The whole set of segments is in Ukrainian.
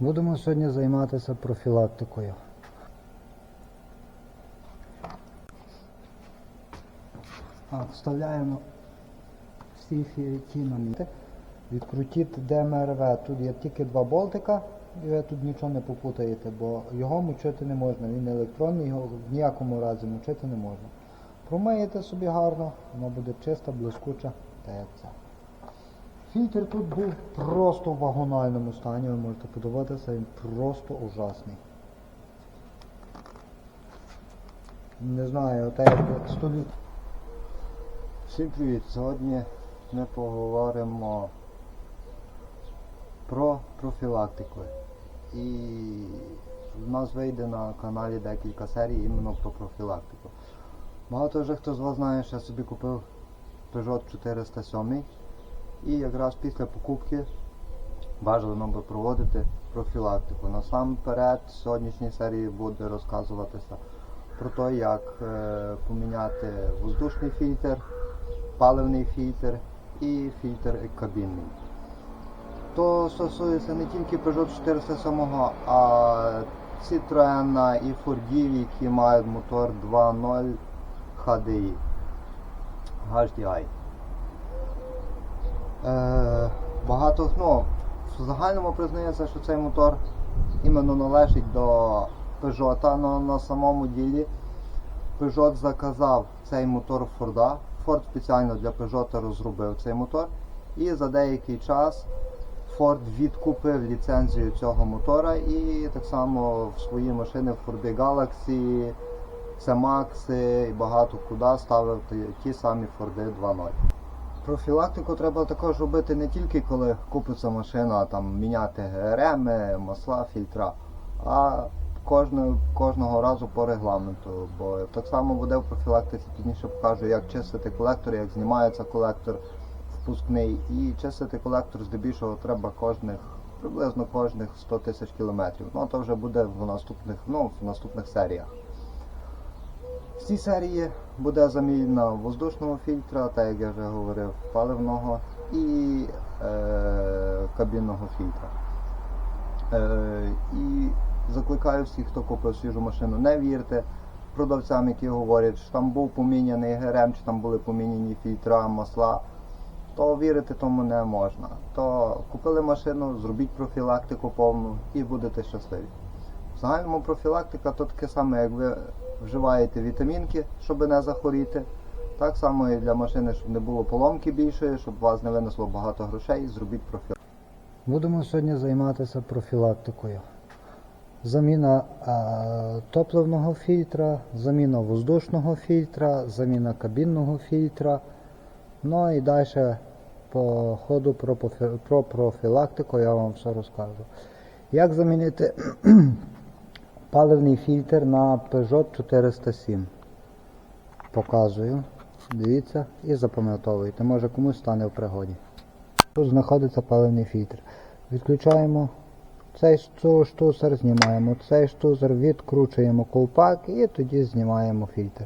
Будемо сьогодні займатися профілактикою. Вставляємо всі фі- ті на місце. Відкрутіть ДМРВ. Тут є тільки два болтика, і ви тут нічого не попутаєте, бо його мучити не можна. Він електронний, його в ніякому разі мучити не можна. Промиєте собі гарно, воно буде чисто, блискуче та як це. Фільтр тут був просто в вагональному стані, ви можете подивитися, він просто ужасний. Не знаю, оте як століт. Всім привіт! Сьогодні ми поговоримо про профілактику. І в нас вийде на каналі декілька серій іменно про профілактику. Багато вже хто з вас знає, що я собі купив Peugeot 407 і якраз після покупки бажано би проводити профілактику. Насамперед в сьогоднішній серії буде розказуватися про те, як е, поміняти воздушний фільтр, паливний фільтр і фільтр кабінний. То стосується не тільки Peugeot 407, а Citroen і Fordів, які мають мотор 2.0 HDI. HDI. Е, багато ну, в загальному признається, що цей мотор іменно належить до Peugeot, але на самому ділі Peugeot заказав цей мотор Форда. Ford спеціально для Peugeot розробив цей мотор. І за деякий час Ford відкупив ліцензію цього мотора і так само в свої машини в Ford Galaxy, C-Max і багато куди ставив ті, самі Ford 2.0. Профілактику треба також робити не тільки коли купиться машина, там міняти реми, масла, фільтра, а кожного, кожного разу по регламенту. Бо так само буде в профілактиці, пізніше покажу, як чистити колектор, як знімається колектор впускний. І чистити колектор здебільшого треба кожних, приблизно кожних 100 тисяч кілометрів. Ну то вже буде в наступних, ну, в наступних серіях. Цій серії буде заміна воздушного фільтра, так як я вже говорив, паливного і е, кабінного фільтра. Е, і закликаю всіх, хто купив свіжу машину, не вірте продавцям, які говорять, що там був поміняний ГРМ, чи там були поміняні фільтра, масла. То вірити тому не можна. То купили машину, зробіть профілактику повну і будете щасливі. В загальному профілактика то таке саме, як ви вживаєте вітамінки, щоб не захворіти. Так само і для машини, щоб не було поломки більшої, щоб вас не винесло багато грошей, зробіть профілактику. Будемо сьогодні займатися профілактикою. Заміна е, топливного фільтра, заміна воздушного фільтра, заміна кабінного фільтра. Ну і далі по ходу про, про профілактику я вам все розкажу. Як замінити паливний фільтр на Peugeot 407? Показую. Дивіться і запам'ятовуйте. Може комусь стане в пригоді. Тут знаходиться паливний фільтр. Відключаємо цей шту- штуцер, знімаємо цей штуцер, відкручуємо ковпак і тоді знімаємо фільтр.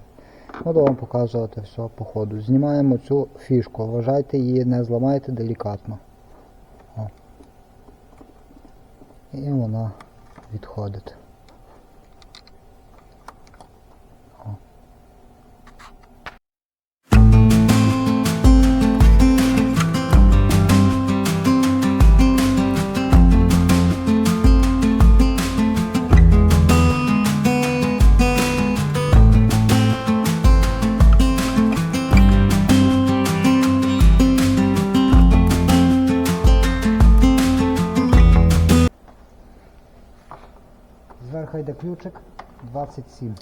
Буду вам показувати все по ходу. Знімаємо цю фішку. Вважайте її, не зламайте делікатно. О. І вона відходить. Зверху йде ключик 27.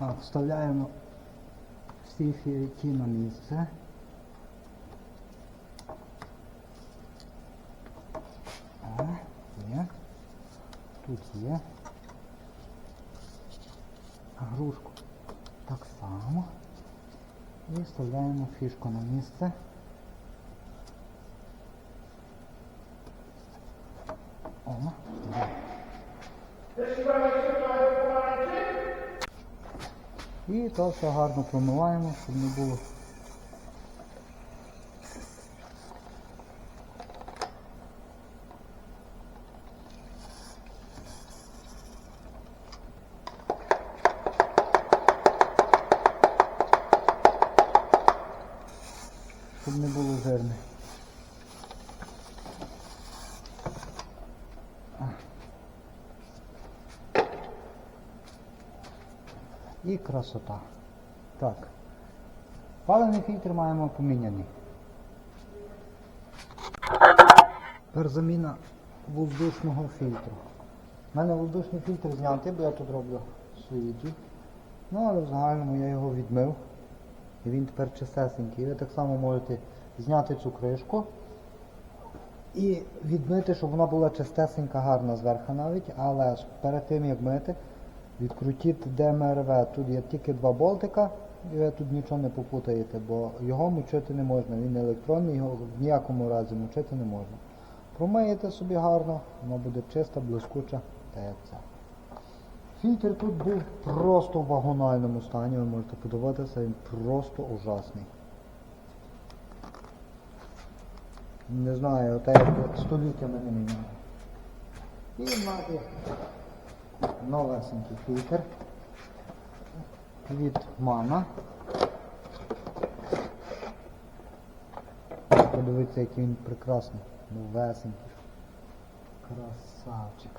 Вставляємо всі фірки на місце. А, є. Тут є. Грушку так само. І вставляємо фішку на місце. І то все гарно промиваємо, щоб не було. Щоб не було жирне. І красота. Так. Паливний фільтр маємо поміняний. Тепер заміна воздушного фільтру. У мене воздушний фільтр знятий, бо я тут роблю свої ті. Ну, але в загальному я його відмив. І він тепер чистесенький. Ви так само можете зняти цю кришку і відмити, щоб вона була чистесенька, гарна зверху навіть, але перед тим як мити, відкрутіть ДМРВ. Тут є тільки два болтика, і ви тут нічого не попутаєте, бо його мучити не можна. Він електронний, його в ніякому разі мучити не можна. Промиєте собі гарно, воно буде чиста, блискуча, та як це. Фільтр тут був просто в вагональному стані, ви можете подивитися, він просто ужасний. Не знаю, як століттями не міняли. І мати новесенький фільтр від мама. Подивіться, який він прекрасний, новесенький. Красавчик.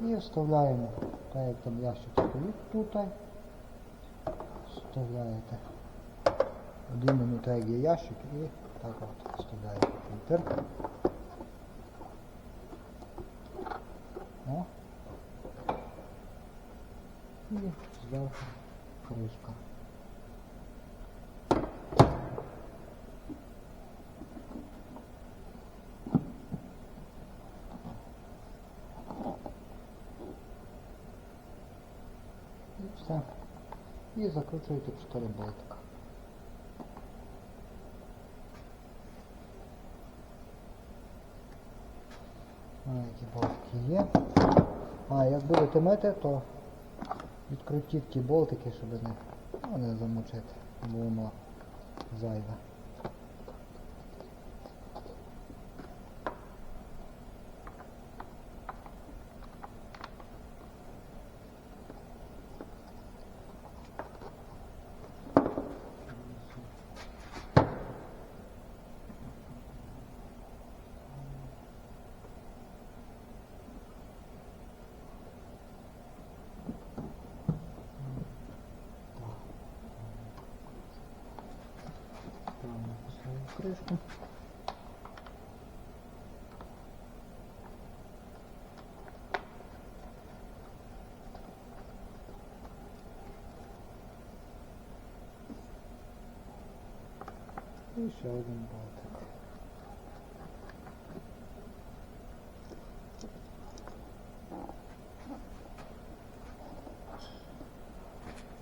І вставляємо, так як там ящик стоїть тут. Вставляєте один минут, так є ящик і так от вставляєте фільтр. І зверху кришка. І все. І закручуєте 4 болтика. Які болтики є. А, як будете мити, то відкрутіть ті болтики, щоб не, ну, не замочити, бо воно зайве. Кришку. І ще один болтик.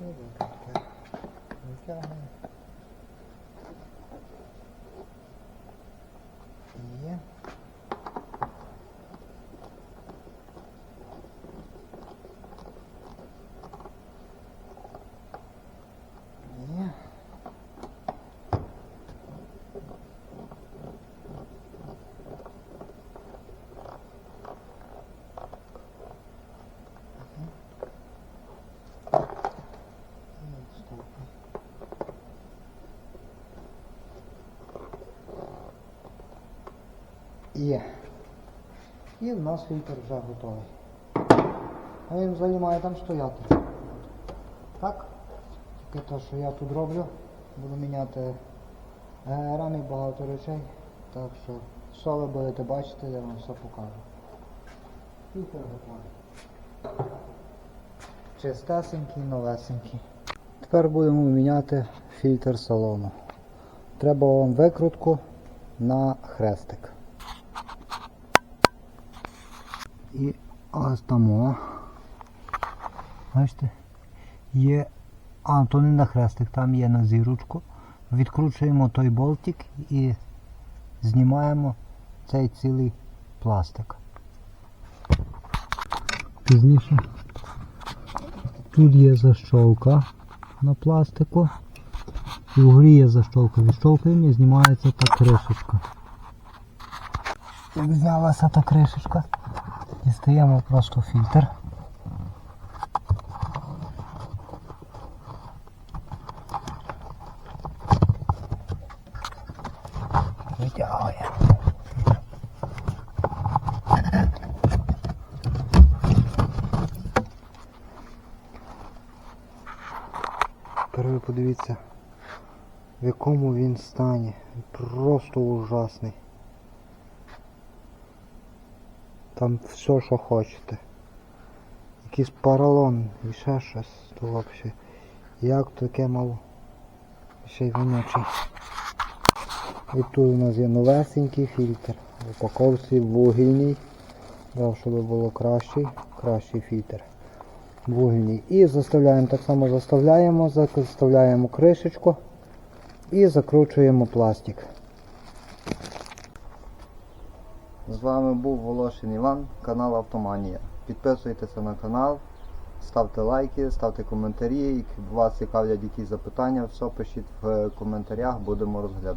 І витягнемо. Витягнемо. Є. Є. Мгм. І вставка. Є. І в нас фільтр вже готовий. А він взагалі має там стояти. Так? Тільки те, що я тут роблю, буду міняти е, рамі багато речей. Так що, що ви будете бачити, я вам все покажу. Фільтр готовий. Чистесенький, новесенький. тепер будемо міняти фільтр салону. Треба вам викрутку на хрестик. І ось там. о. Бачите? Є. А, то не на хрестик, там є на зірочку. Відкручуємо той болтик і знімаємо цей цілий пластик. Пізніше. Тут є защолка на пластику. І вгорі є защолка. Відщолкуємо і знімається та кришечка. Як знялася та кришечка, дістаємо просто фільтр. Витягуємо. Тепер ви подивіться, в якому він стані. Просто ужасний. Там все, що хочете. Якийсь поролон і ще щось. То взагалі. Як таке мало? Ще й вонючий. І тут у нас є новесенький фільтр. В упаковці вугільний. Брав, щоб було кращий, кращий фільтр. Вугільний. І заставляємо, так само заставляємо, заставляємо кришечку і закручуємо пластик. З вами був Волошин Іван, канал Автоманія. Підписуйтеся на канал, ставте лайки, ставте коментарі. Якщо вас цікавлять якісь запитання, все пишіть в коментарях, будемо розглядати.